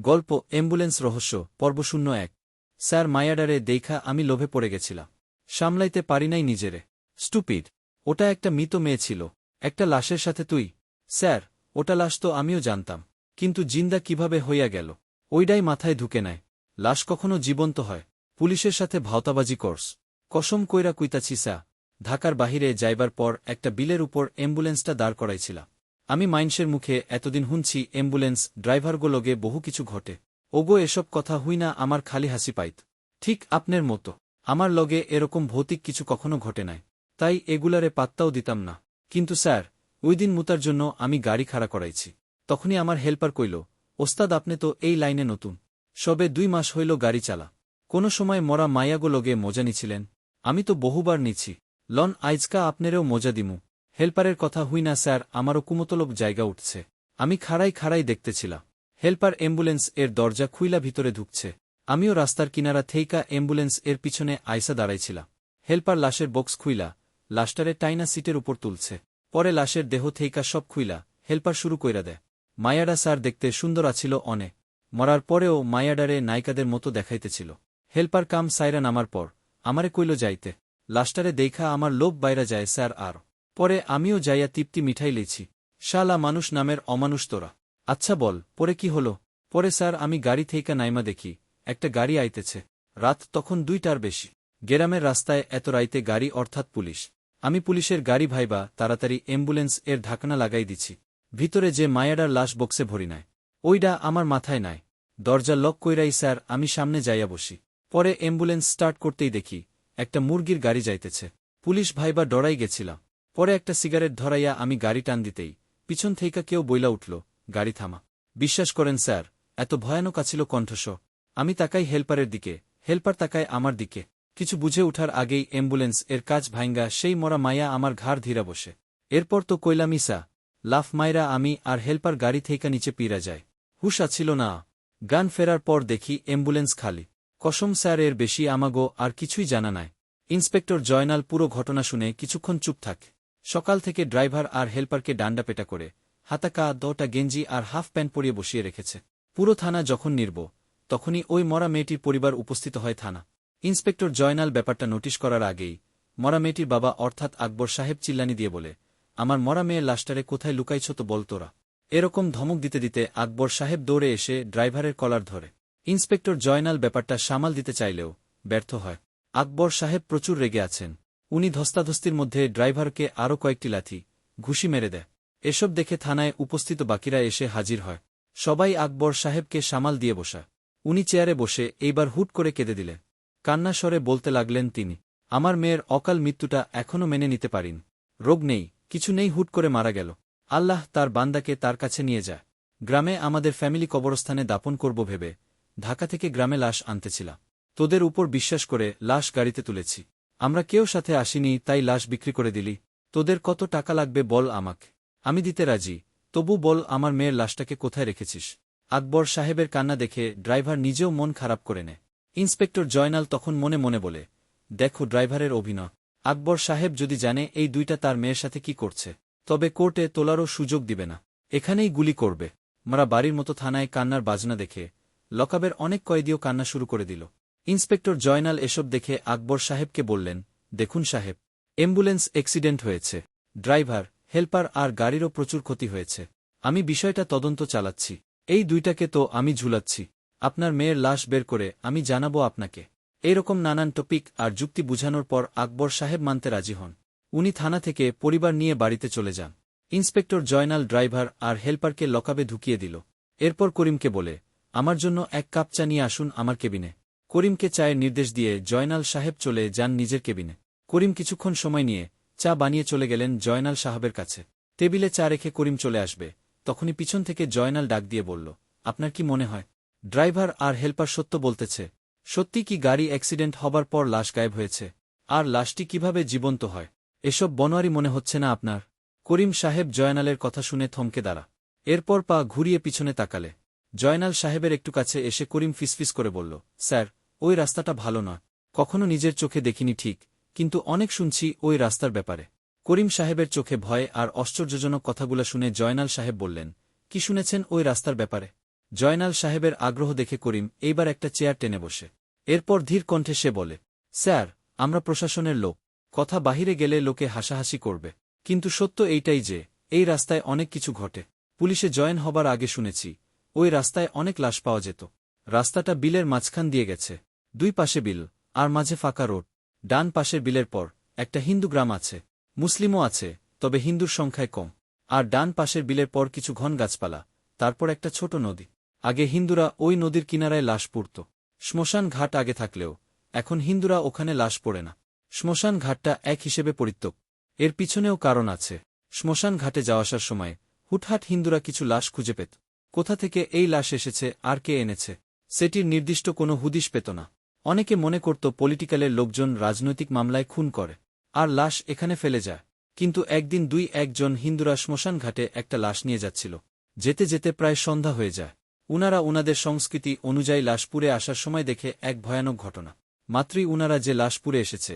গল্প, অ্যাম্বুলেন্স রহস্য, পর্ব শূন্য এক। স্যার মায়াডারে দেখা আমি লোভে পড়ে গেছিলাম। সামলাইতে পারি নাই নিজেরে। স্টুপিড, ওটা একটা মৃত মেয়ে ছিল। একটা লাশের সাথে তুই। স্যার, ওটা লাশ তো আমিও জানতাম। কিন্তু জিন্দা কীভাবে হইয়া গেল? ওইডাই মাথায় ঢুকে নেয় লাশ কখনো জীবন্ত হয়। পুলিশের সাথে ভাওতাবাজি কোর্স। কসম কইরা কুইতাছি স্যা ঢাকার বাহিরে যাইবার পর একটা বিলের উপর অ্যাম্বুলেন্সটা দাঁড় করাইছিলাম। আমি মাইন্সের মুখে এতদিন হুনছি, অ্যাম্বুলেন্স ড্রাইভারগোলগে বহু কিছু ঘটে। ওগো, এসব কথা হুই না আমার খালি হাসি পাইত। ঠিক আপনার মতো। আমার লগে এরকম ভৌতিক কিছু কখনো ঘটে নাই। তাই এগুলারে পাত্তাও দিতাম না। কিন্তু স্যার, ওই দিন মুতার জন্য আমি গাড়ি খাড়া করাইছি। তখনই আমার হেল্পার কইল, ওস্তাদ, আপনি তো এই লাইনে নতুন। সবে দুই মাস হইল গাড়ি চালা। কোনো সময় মরা মায়াগো লগে মজা নিছিলেন। আমি তো বহুবার নিছি। লন, আইজকা আপনারেও মজা দিমু। হেল্পারের কথা হুই না স্যার, আমারও কুমতলব জায়গা উঠছে। আমি খাড়াই খাড়াই দেখতেছিলাম। হেল্পার অ্যাম্বুলেন্স এর দরজা খুইলা ভিতরে ঢুকছে। আমিও রাস্তার কিনারা থেইকা অ্যাম্বুলেন্স এর পিছনে আইসা দাঁড়াইছিলাম। হেল্পার লাশের বক্স খুইলা, লাশটারে টাইনা সিটের উপর তুলছে। পরে লাশের দেহ থেইকা সব খুইলা, হেল্পার শুরু কইরা দেয়, মায়াডা স্যার দেখতে সুন্দর আছিল অনে। মরার পরেও মায়াডারে নায়িকাদের মতো দেখাইতেছিল। হেল্পার কাম সাইরা নামার পর, আমারে কইল যাইতে। লাশটারে দেখা আমার লোভ বাইরা যায় স্যার আর। পরে আমিও যাইয়া তিপ্তি মিঠাই লেছি। শালা মানুষ নামের অমানুষ তোরা। আচ্ছা বল, পরে কি হলো? পরে স্যার, আমি গাড়ি থেইকা নাইমা দেখি। একটা গাড়ি আইতেছে। রাত তখন দুইটার বেশি। গেরামের রাস্তায় এত রাইতে গাড়ি অর্থাৎ পুলিশ। আমি পুলিশের গাড়ি ভাইবা, তাড়াতাড়ি অ্যাম্বুলেন্স এর ঢাকনা লাগাই দিছি। ভিতরে যে মায়াডার লাশ বক্সে ভরি নাই। ওইডা আমার মাথায় নাই। দরজা লক কইরাই স্যার, আমি সামনে যাইয়া বসি। পরে অ্যাম্বুলেন্স স্টার্ট করতেই দেখি, একটা মুরগির গাড়ি যাইতেছে। পুলিশ ভাইবা ডরাই গেছিলাম। পরে একটা সিগারেট ধরাইয়া আমি গাড়ি টান দিতেই পিছন থেইকা কেউ বইলা উঠল, গাড়ি থামা। বিশ্বাস করেন স্যার, এত ভয়ানক আছিল কণ্ঠস্ব। আমি তাকাই হেল্পারের দিকে, হেল্পার তাকায় আমার দিকে। কিছু বুঝে উঠার আগেই অ্যাম্বুলেন্স এর কাজ ভাইঙ্গা সেই মরা মায়া আমার ঘাড় ধীরা বসে। এরপর তো কইলামিসা লাফ মাইরা আমি আর হেল্পার গাড়ি থেইকা নিচে পিরা যায়। হুশ আছিল না। গান ফেরার পর দেখি অ্যাম্বুলেন্স খালি। কসম স্যার এর বেশি আমাগো আর কিছুই জানা নাই। ইন্সপেক্টর জয়নাল পুরো ঘটনা শুনে কিছুক্ষণ চুপ থাকে। সকাল থেকে ড্রাইভার আর হেল্পারকে ডান্ডা পেটা করে, হাতাকা দটা গেঞ্জি আর হাফ প্যান্ট পরিয়ে বসিয়ে রেখেছে। পুরো থানা যখন নির্ব, তখনই ওই মরা মেয়েটির পরিবার উপস্থিত হয় থানা। ইন্সপেক্টর জয়নাল ব্যাপারটা নোটিশ করার আগেই মরা মেয়েটির বাবা অর্থাৎ আকবর সাহেব চিল্লানি দিয়ে বলে, আমার মরা মেয়ের লাশটারে কোথায় লুকাইছ তো বল তোরা? এরকম ধমক দিতে দিতে আকবর সাহেব দৌড়ে এসে ড্রাইভারের কলার ধরে। ইন্সপেক্টর জয়নাল ব্যাপারটা সামাল দিতে চাইলেও ব্যর্থ হয়। আকবর সাহেব প্রচুর রেগে আছেন। উনি ধস্তাধস্তির মধ্যে ড্রাইভারকে আরও কয়েকটি লাথি, ঘুষি মেরে দেয়। এসব দেখে থানায় উপস্থিত বাকিরা এসে হাজির হয়। সবাই আকবর সাহেবকে সামাল দিয়ে বসা। উনি চেয়ারে বসে এইবার হুট করে কেঁদে দিলেন। কান্না স্বরে বলতে লাগলেন তিনি, আমার মেয়ের অকাল মৃত্যুটা এখনও মেনে নিতে পারিন। রোগ নেই, কিছু নেই হুট করে মারা গেল। আল্লাহ তার বান্দাকে তার কাছে নিয়ে যায় গ্রামে আমাদের ফ্যামিলি কবরস্থানে দাপন করব ভেবে, ঢাকা থেকে গ্রামে লাশ আনতেছিলাম। তোদের উপর বিশ্বাস করে লাশ গাড়িতে তুলেছি। আমরা কেউ সাথে আসিনি, তাই লাশ বিক্রি করে দিলি। তোদের কত টাকা লাগবে বল আমাকে। আমি দিতে রাজি। তবু বল, আমার মেয়ের লাশটাকে কোথায় রেখেছিস? আকবর সাহেবের কান্না দেখে ড্রাইভার নিজেও মন খারাপ করে নে ইন্সপেক্টর জয়নাল তখন মনে মনে বলে, দেখো ড্রাইভারের অভিনয়। আকবর সাহেব যদি জানে এই দুইটা তার মেয়ের সাথে কি করছে, তবে কোর্টে তোলারও সুযোগ দিবে না। এখানেই গুলি করবে। মারা বাড়ির মতো থানায় কান্নার বাজনা দেখে লকাবের অনেক কয়েদিও কান্না শুরু করে দিল। ইন্সপেক্টর জয়নাল এসব দেখে আকবর সাহেবকে বললেন, দেখুন সাহেব, অ্যাম্বুলেন্স অ্যাক্সিডেন্ট হয়েছে। ড্রাইভার, হেল্পার আর গাড়িরও প্রচুর ক্ষতি হয়েছে। আমি বিষয়টা তদন্ত চালাচ্ছি। এই দুইটাকে তো আমি ঝুলাচ্ছি। আপনার মেয়ের লাশ বের করে আমি জানাব আপনাকে। এরকম নানান টপিক আর যুক্তি বুঝানোর পর আকবর সাহেব মানতে রাজি হন। উনি থানা থেকে পরিবার নিয়ে বাড়িতে চলে যান। ইন্সপেক্টর জয়নাল ড্রাইভার আর হেল্পারকে লকাবে ঢুকিয়ে দিল। এরপর করিমকে বলে, আমার জন্য এক কাপ চা নিয়ে আসুন আমার কেবিনে। করিমকে চায়ের নির্দেশ দিয়ে জয়নাল সাহেব চলে যান নিজের কেবিনে। করিম কিছুক্ষণ সময় নিয়ে চা বানিয়ে চলে গেলেন জয়নাল সাহেবের কাছে। টেবিলে চা রেখে করিম চলে আসবে, তখনই পিছন থেকে জয়নাল ডাক দিয়ে বলল, আপনার কি মনে হয়, ড্রাইভার আর হেল্পার সত্য বলতেছে? সত্যি কি গাড়ি অ্যাক্সিডেন্ট হবার পর লাশ গায়েব হয়েছে? আর লাশটি কীভাবে জীবন্ত হয়? এসব বনোয়ারি মনে হচ্ছে না আপনার? করিম সাহেব জয়নালের কথা শুনে থমকে দাঁড়া। এরপর পা ঘুরিয়ে পিছনে তাকালে। জয়নাল সাহেবের একটু কাছে এসে করিম ফিসফিস করে বলল, স্যার ওই রাস্তাটা ভালো নয় কখনো নিজের চোখে দেখিনি ঠিক, কিন্তু অনেক শুনছি ওই রাস্তার ব্যাপারে। করিম সাহেবের চোখে ভয় আর আশ্চর্যজনক কথাগুলো শুনে জয়নাল সাহেব বললেন, কি শুনেছেন ওই রাস্তার ব্যাপারে? জয়নাল সাহেবের আগ্রহ দেখে করিম এইবার একটা চেয়ার টেনে বসে। এরপর ধীর কণ্ঠে সে বলে, স্যার, আমরা প্রশাসনের লোক। কথা বাহিরে গেলে লোকে হাসাহাসি করবে। কিন্তু সত্য এইটাই যে, এই রাস্তায় অনেক কিছু ঘটে। পুলিশে জয়েন হবার আগে শুনেছি, ওই রাস্তায় অনেক লাশ পাওয়া যেত। রাস্তাটা বিলের মাঝখান দিয়ে গেছে। দুই পাশে বিল, আর মাঝে ফাঁকা রোড। ডান পাশের বিলের পর, একটা হিন্দু গ্রাম আছে। মুসলিমও আছে, তবে হিন্দুর সংখ্যায় কম। আর ডান পাশের বিলের পর কিছু ঘন গাছপালা, তারপর একটা ছোট নদী। আগে হিন্দুরা ওই নদীর কিনারায় লাশ পুড়ত। শ্মশান ঘাট আগে থাকলেও, এখন হিন্দুরা ওখানে লাশ পড়ে না। শ্মশান ঘাটটা এক হিসেবে পরিত্যক এর পিছনেও কারণ আছে। শ্মশান ঘাটে যাওয়া আসার সময়, হুটহাট হিন্দুরা কিছু লাশ খুঁজে পেত। কোথা থেকে এই লাশ এসেছে, আর কে এনেছে? সেটির নির্দিষ্ট কোনো হুদিশ পেত না। অনেকে মনে করত পলিটিক্যালের লোকজন রাজনৈতিক মামলায় খুন করে, আর লাশ এখানে ফেলে যায়। কিন্তু একদিন দুই একজন হিন্দুরা শ্মশান ঘাটে একটা লাশ নিয়ে যাচ্ছিল। যেতে যেতে প্রায় সন্ধ্যা হয়ে যায়। উনারা উনাদের সংস্কৃতি অনুযায়ী লাশপুরে আসার সময় দেখে এক ভয়ানক ঘটনা। মাত্রই উনারা যে লাশপুরে এসেছে,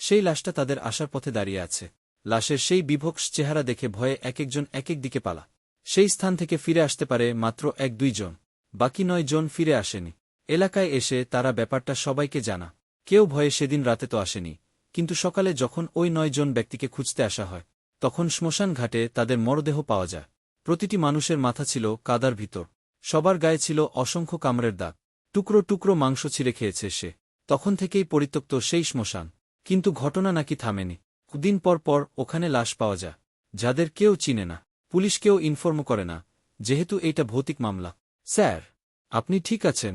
সেই লাশটা তাদের আসার পথে দাঁড়িয়ে আছে। লাশের সেই বিভক্স চেহারা দেখে ভয়ে এক একজন এক এক দিকে পালা। সেই স্থান থেকে ফিরে আসতে পারে মাত্র এক দুইজন। বাকি নয় জন ফিরে আসেনি। এলাকায় এসে তারা ব্যাপারটা সবাইকে জানা। কেউ ভয়ে সেদিন রাতে তো আসেনি, কিন্তু সকালে যখন ওই নয় জন ব্যক্তিকে খুঁজতে আসা হয়, তখন শ্মশান ঘাটে তাদের মরদেহ পাওয়া যায়। প্রতিটি মানুষের মাথা ছিল কাদার ভিতর। সবার গায়ে ছিল অসংখ্য কামড়ের দাগ। টুকরো টুকরো মাংস ছিঁড়ে খেয়েছে সে। তখন থেকেই পরিত্যক্ত সেই শ্মশান। কিন্তু ঘটনা নাকি থামেনি। দিন পর পর ওখানে লাশ পাওয়া যায়। যাদের কেউ চিনে না। পুলিশ কেউ ইনফর্ম করে না, যেহেতু এইটা ভৌতিক মামলা। স্যার, আপনি ঠিক আছেন?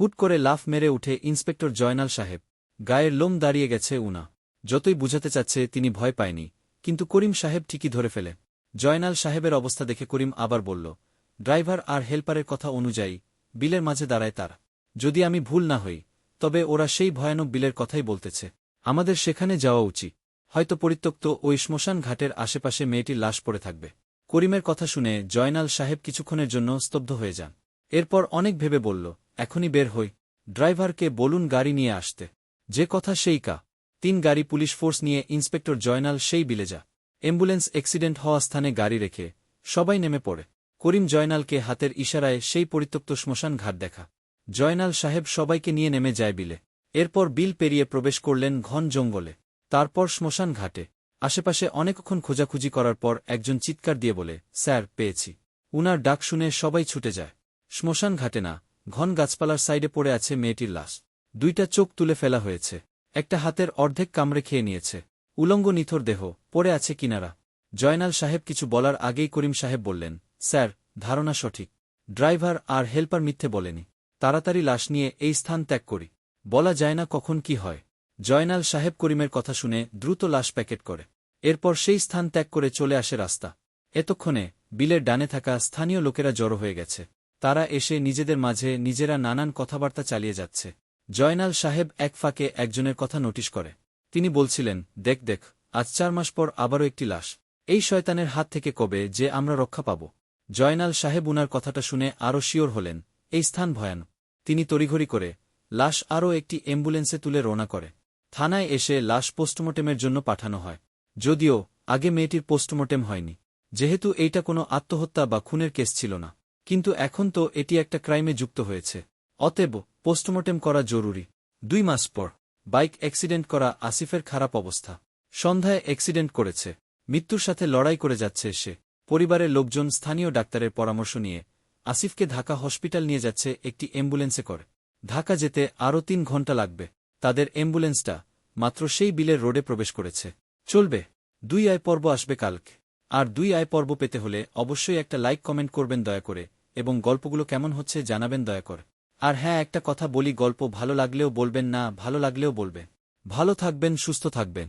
হুট করে লাফ মেরে উঠে ইন্সপেক্টর জয়নাল সাহেব। গায়ের লোম দাঁড়িয়ে গেছে উনা। যতই বুঝাতে চাচ্ছে, তিনি ভয় পায়নি। কিন্তু করিম সাহেব ঠিকই ধরে ফেলে। জয়নাল সাহেবের অবস্থা দেখে করিম আবার বলল, ড্রাইভার আর হেল্পারের কথা অনুযায়ী, বিলের মাঝে দাঁড়ায় তারা। যদি আমি ভুল না হই, তবে ওরা সেই ভয়ানক বিলের কথাই বলতেছে। আমাদের সেখানে যাওয়া উচিত। হয়তো পরিত্যক্ত ওই শ্মশান ঘাটের আশেপাশে মেয়েটির লাশ পড়ে থাকবে। করিমের কথা শুনে জয়নাল সাহেব কিছুক্ষণের জন্য স্তব্ধ হয়ে যান। এরপর অনেক ভেবে বলল এখনই বের হই। ড্রাইভারকে বলুন গাড়ি নিয়ে আসতে। যে কথা সেই কা। তিন গাড়ি পুলিশ ফোর্স নিয়ে ইন্সপেক্টর জয়নাল সেই বিলে যা। অ্যাম্বুলেন্স অ্যাক্সিডেন্ট হওয়া স্থানে গাড়ি রেখে সবাই নেমে পড়ে। করিম জয়নালকে হাতের ইশারায় সেই পরিত্যক্ত শ্মশান ঘাট দেখা। জয়নাল সাহেব সবাইকে নিয়ে নেমে যায় বিলে। এরপর বিল পেরিয়ে প্রবেশ করলেন ঘন জঙ্গলে। তারপর শ্মশান ঘাটে। আশেপাশে অনেকক্ষণ খোঁজাখুঁজি করার পর একজন চিৎকার দিয়ে বলে, স্যার, পেয়েছি। উনার ডাক শুনে সবাই ছুটে যায়। শ্মশান ঘাটে না। ঘন গাছপালার সাইডে পড়ে আছে মেয়েটির লাশ। দুইটা চোখ তুলে ফেলা হয়েছে। একটা হাতের অর্ধেক কামড়ে খেয়ে নিয়েছে। উলঙ্গ নিথর দেহ, পড়ে আছে কিনারা। জয়নাল সাহেব কিছু বলার আগেই করিম সাহেব বললেন, স্যার, ধারণা সঠিক। ড্রাইভার আর হেল্পার মিথ্যে বলেনি। তাড়াতাড়ি লাশ নিয়ে এই স্থান ত্যাগ করি। বলা যায় না কখন কি হয়। জয়নাল সাহেব করিমের কথা শুনে দ্রুত লাশ প্যাকেট করে। এরপর সেই স্থান ত্যাগ করে চলে আসে রাস্তা। এতক্ষণে বিলের ডানে থাকা স্থানীয় লোকেরা জড়ো হয়ে গেছে। তারা এসে নিজেদের মাঝে নিজেরা নানান কথাবার্তা চালিয়ে যাচ্ছে। জয়নাল সাহেব এক ফাঁকে একজনের কথা নোটিশ করে। তিনি বলছিলেন, দেখ দেখ, আজ চার মাস পর আবারও একটি লাশ। এই শয়তানের হাত থেকে কবে যে আমরা রক্ষা পাব? জয়নাল সাহেব উনার কথাটা শুনে আরও শিওর হলেন, এই স্থান ভয়ান তিনি তড়িঘড়ি করে, লাশ আরও একটি অ্যাম্বুলেন্সে তুলে রওনা করে। থানায় এসে লাশ পোস্টমর্টেমের জন্য পাঠানো হয়। যদিও আগে মেয়েটির পোস্টমর্টেম হয়নি। যেহেতু এইটা কোনো আত্মহত্যা বা খুনের কেস ছিল না। কিন্তু এখন তো এটি একটা ক্রাইমে যুক্ত হয়েছে। অতএব, পোস্টমর্টেম করা জরুরি। দুই মাস পর, বাইক অ্যাক্সিডেন্ট করা আসিফের খারাপ অবস্থা। সন্ধ্যায় অ্যাক্সিডেন্ট করেছে। মৃত্যুর সাথে লড়াই করে যাচ্ছে সে। পরিবারের লোকজন স্থানীয় ডাক্তারের পরামর্শ নিয়ে আসিফকে ঢাকা হসপিটাল নিয়ে যাচ্ছে একটি অ্যাম্বুলেন্সে করে। ঢাকা যেতে আরও তিন ঘণ্টা লাগবে। তাদের অ্যাম্বুলেন্সটা মাত্র সেই বিলের রোডে প্রবেশ করেছে। চলবে। দুই আয় পর্ব আসবে কালকে। আর দুই আয় পর্ব পেতে হলে অবশ্যই একটা লাইক কমেন্ট করবেন দয়া করে। এবং গল্পগুলো কেমন হচ্ছে জানাবেন দয়া করে। আর হ্যাঁ একটা কথা বলি, গল্প ভালো লাগলেও বলবেন না, ভালো লাগলেও বলবেন ভালো থাকবেন, সুস্থ থাকবেন।